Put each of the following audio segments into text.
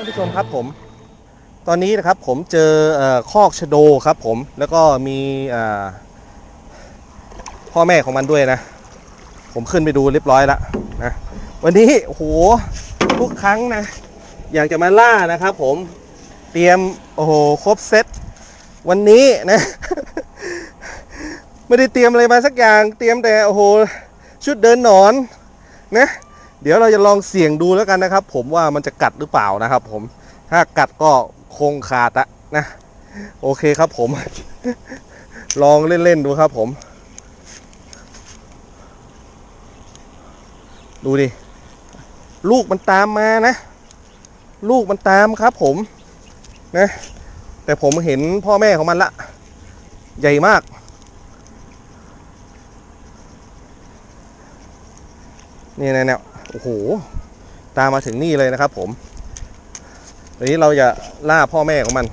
ท่านผู้ชมครับผม ตอนนี้นะครับผมเจอคอกชะโดครับผมแล้วก็มีพ่อแม่ของมันด้วยนะ ผมขึ้นไปดูเรียบร้อยแล้วนะวันนี้โหทุกครั้งนะ อยากจะมาล่านะครับผมเตรียมโอ้โหครบเซตวันนี้นะ ไม่ได้เตรียมอะไรมาสักอย่าง เตรียมแต่โอ้โหชุดเดินหนอนนะ เดี๋ยวเราจะลองเสี่ยงดูแล้วกันนะครับ ผมว่ามันจะกัดหรือเปล่านะครับ ผมถ้ากัดก็คงขาดอะนะ โอเคครับผม ลองเล่น ๆ ดูครับผม ดูดิ ลูกมันตามมานะ ลูกมันตามครับผมนะ แต่ผมเห็นพ่อแม่ของมันละ ใหญ่มาก นี่นะเนี่ย โอ้โห ตามมาถึงนี่เลยนะครับผมทีนี้เราจะล่าพ่อแม่ของมัน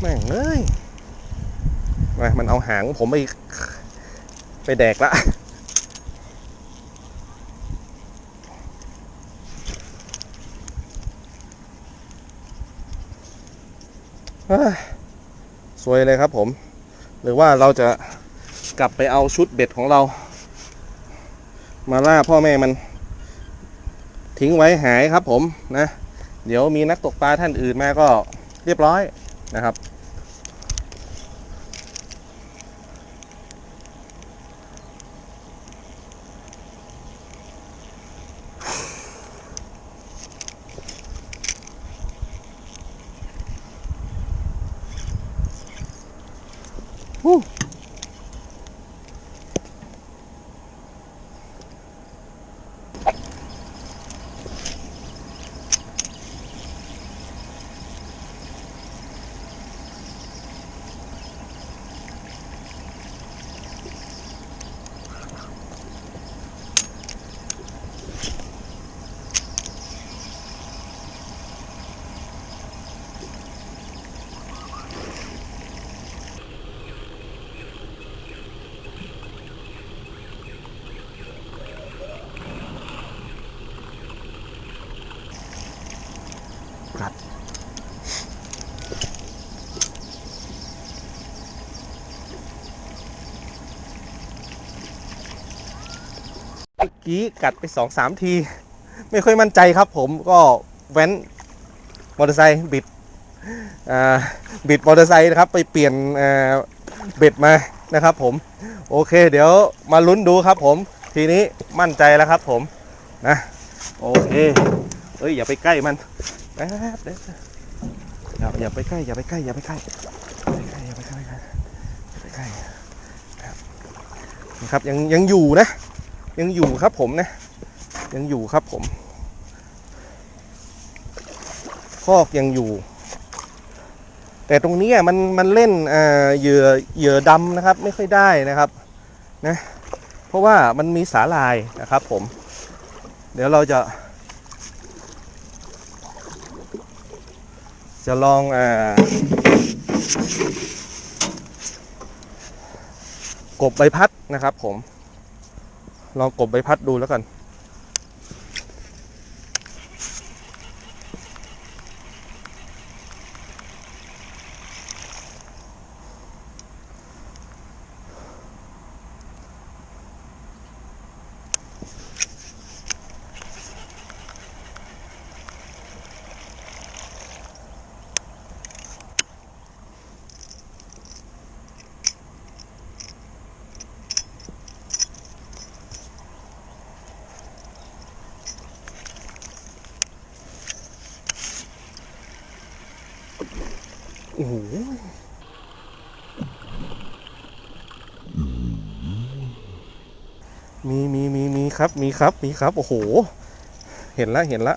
แม่งเอ้ยมามันเอาหางผมไปไปแดกละสวยเลยครับผม หรือว่าเราจะ กลับไปเอาชุดเบ็ดของเรา มาล่าพ่อแม่มัน ทิ้งไว้หายครับผมนะ เดี๋ยวมีนักตกปลาท่านอื่นมาก็เรียบร้อยนะครับ กี้กัดไปสองสามที ไม่ค่อยมั่นใจครับผมก็แว้นมอเตอร์ไซค์บิดอ่าบิดมอเตอร์ไซค์นะครับไปเปลี่ยนเบ็ดมานะครับผม โอเค เดี๋ยวมาลุ้นดูครับผม ทีนี้มั่นใจแล้วครับผมนะโอเคเอ้ยอย่าไปใกล้มันแป๊บเดี๋ยวอย่าอย่าไปใกล้อย่าไปใกล้อย่าไปใกล้อย่าไปใกล้อย่าไปใกล้อย่าไปใกล้ครับยังยังอยู่นะ ยังอยู่ครับผมนะ ยังอยู่ครับผม คอกยังอยู่ แต่ตรงนี้มันมันเล่นเออเหยื่อเหยื่อดำนะครับ ไม่ค่อยได้นะครับนะเพราะว่ามันมีสาลายนะครับผม เดี๋ยวเราจะ จะลองเอ่อกบใบพัดนะครับผม ลองกดใบพัดดูแล้วกัน อ้โหมีมีมีมีครับมีครับมีครับ โอ้โห เห็นละเห็นละ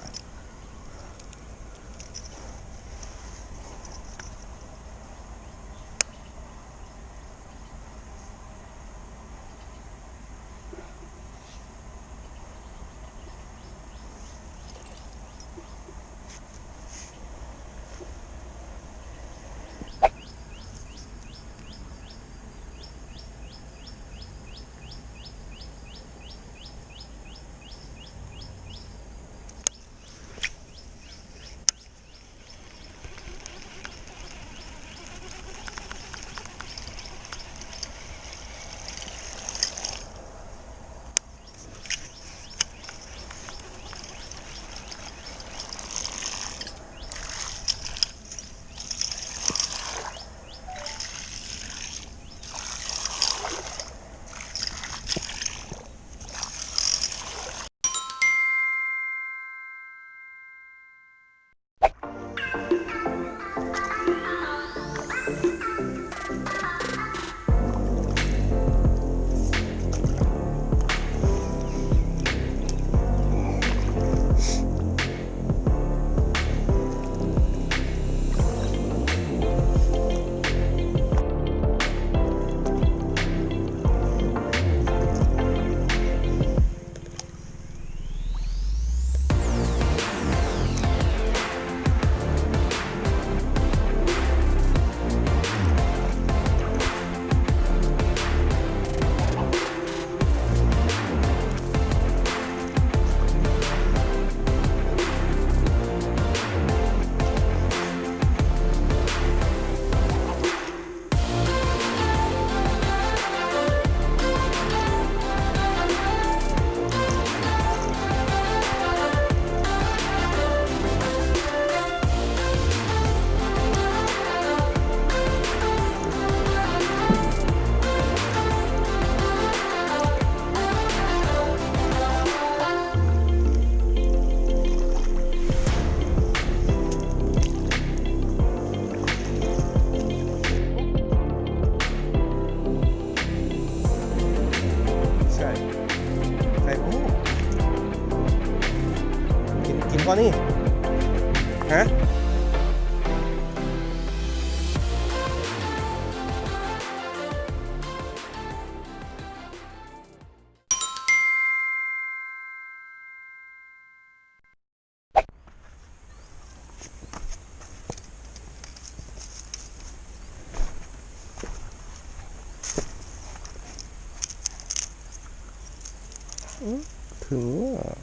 ถึงอะ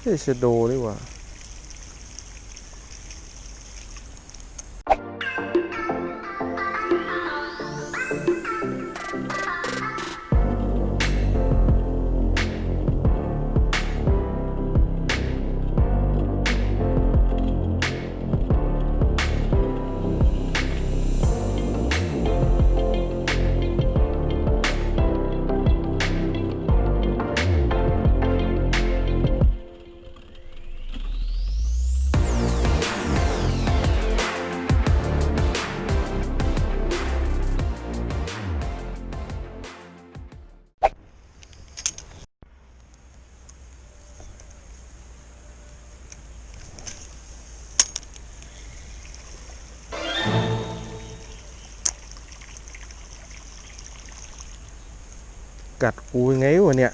เฮ้ยชโดดีกว่า กัดกูยังไงวะเนี่ย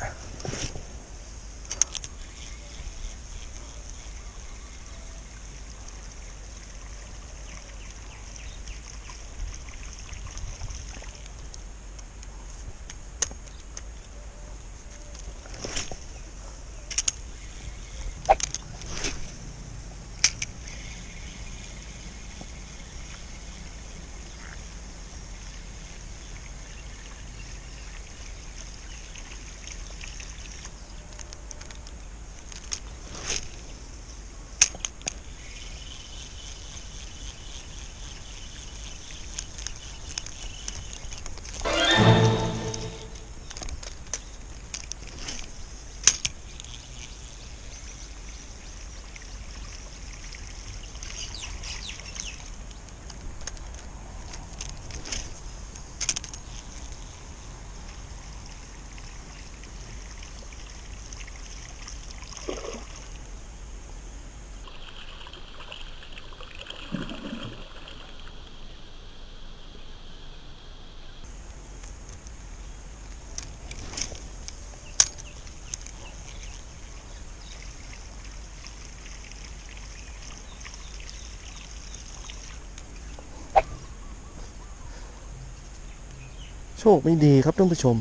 โชคไม่ดีครับท่านผู้ชม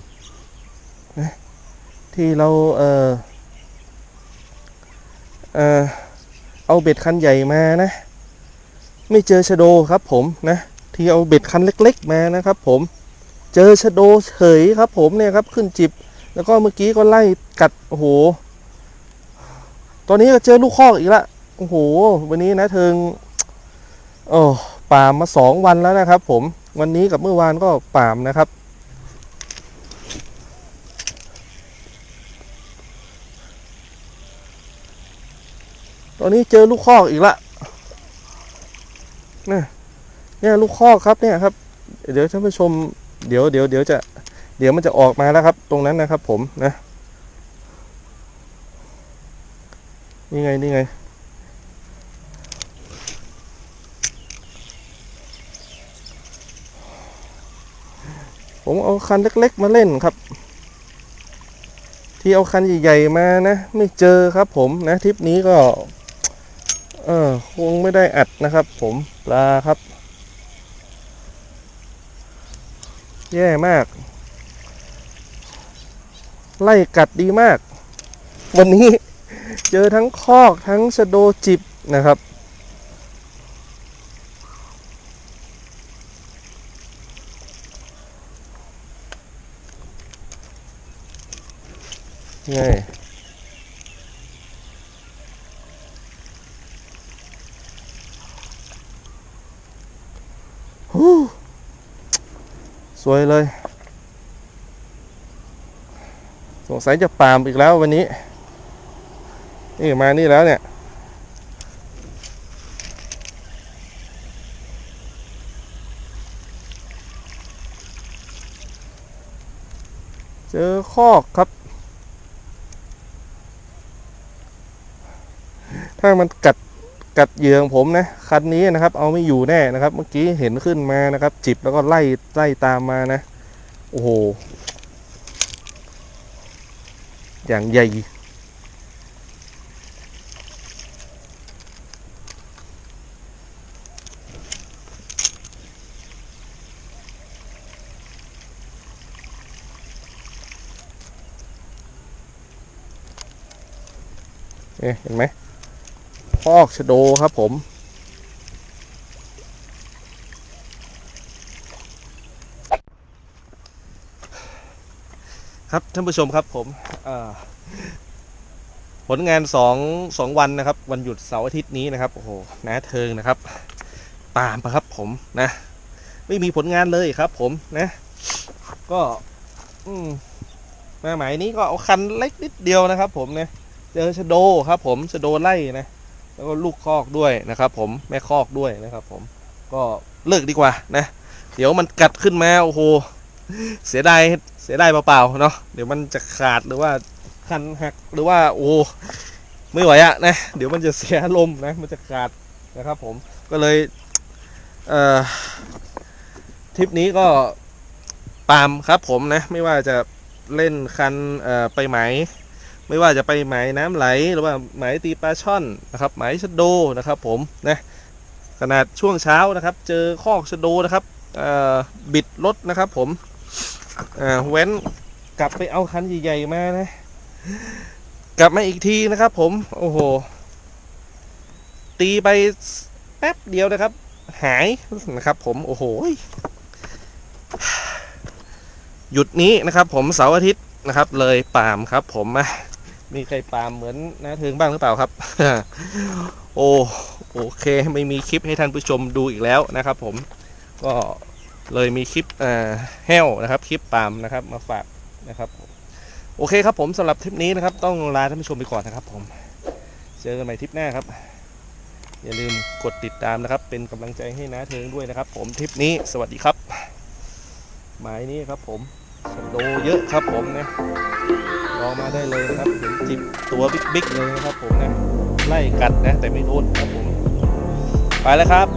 นะที่เราเออเออเอาเบ็ดคันใหญ่มานะ ไม่เจอชะโดครับผมนะที่เอาเบ็ดคันเล็ก ๆ มานะครับ ผมเจอชะโดเฉยครับ ผมเนี่ยครับขึ้นจิบ แล้วก็เมื่อกี้ก็ไล่กัดโอ้โหตอนนี้ก็เจอลูกคอกอีกละโอ้โห วันนี้นะเทิงโอ้ป่ามมาสองวันแล้วนะครับ ผมวันนี้กับเมื่อวานก็ป่ามนะครับ ตอนนี้เจอลูกคอกอีกละนี่เนี่ยลูกคอกครับเนี่ยครับ เดี๋ยวท่านผู้ชม เดี๋ยวเดี๋ยวเดี๋ยวจะ เดี๋ยวมันจะออกมาแล้วครับ ตรงนั้นนะครับ ผมนะนี่ไงนี่ไงผมเอาคันเล็ก ๆ มาเล่นครับ ที่เอาคันใหญ่ ๆ มานะ ไม่เจอครับผมนะทริปนี้ก็ เออคงไม่ได้อัดนะครับผมปลาครับ แย่มาก ไล่กัดดีมาก วันนี้เจอทั้งคอกทั้งชะโดจิบนะครับไงฮู้ สวยเลย สงสัยจะปามอีกแล้ววันนี้ นี่มานี่แล้วเนี่ย เจอคอกครับ ถ้ามันกัด กัดเหยื่อของผมนะคันนี้นะครับ เอาไม่อยู่แน่นะครับ เมื่อกี้เห็นขึ้นมานะครับ จิบแล้วก็ไล่ไล่ตามมานะ โอ้โห อย่างใหญ่เอ๊ะเห็นไหม พอกชะโดครับผม ครับท่านผู้ชมครับผมผลงานสองสองวันนะครับ วันหยุดเสาร์อาทิตย์นี้นะครับ โอ้โหนาเทิงนะครับ ตามมาครับผมนะ ไม่มีผลงานเลยครับ ผมนะ ก็อืมมาหมายนี้ก็เอาคันเล็กนิดเดียวนะครับ ผมเนี่ยเจอชโดครับ ผมชโดไล่นะ แล้วก็ลูกคอกด้วยนะครับ ผมแม่คอกด้วยนะครับ ผมก็เลิกดีกว่านะ เดี๋ยวมันกัดขึ้นมาโอ้โหเสียดายเสียดายเปล่าๆเนาะเดี๋ยวมันจะขาดหรือว่าคันหักหรือว่าโอ้ไม่ไหวอะนะเดี๋ยวมันจะเสียลมนะมันจะขาดนะครับ ผมก็เลยเอ่อทริปนี้ก็ปามครับผมนะ ไม่ว่าจะเล่นคันเอ่อไปไหม ไม่ว่าจะไปหมายน้ำไหลหรือว่าหมายตีปลาช่อนนะครับหมายชะโดนะครับ ผมนะขนาดช่วงเช้านะครับ เจอคอกชะโดนะครับบิดรถนะครับ ผมแว้นกลับไปเอาคันใหญ่ๆมานะ กลับมาอีกทีนะครับ ผมโอ้โห ตีไปแป๊บเดียวนะครับ หายนะครับ ผมโอ้โหหยุดนี้นะครับ ผมเสาร์อาทิตย์นะครับ เลยปามครับ ผมอะ มีใครปามเหมือนน้าเทิงบ้างหรือเปล่าครับ โอ้โอเค ไม่มีคลิปให้ท่านผู้ชมดูอีกแล้วนะครับผมก็เลยมีคลิปเอ่อแห้วนะครับ คลิปปามนะครับมาฝากนะครับ โอเคครับผมสำหรับทริปนี้นะครับ ต้องลาท่านผู้ชมไปก่อนนะครับผมเจอกันใหม่ทริปหน้าครับ อย่าลืมกดติดตามนะครับ เป็นกำลังใจให้น้าเทิงด้วยนะครับ ผมทริปนี้สวัสดีครับ หมายนี้ครับผม โดเยอะครับผมนะลองมาได้เลยนะครับเห็นจิบตัวบิ๊กๆเลยนะครับผมนะไล่กัดนะแต่ไม่โดนครับผม ไปแล้วครับ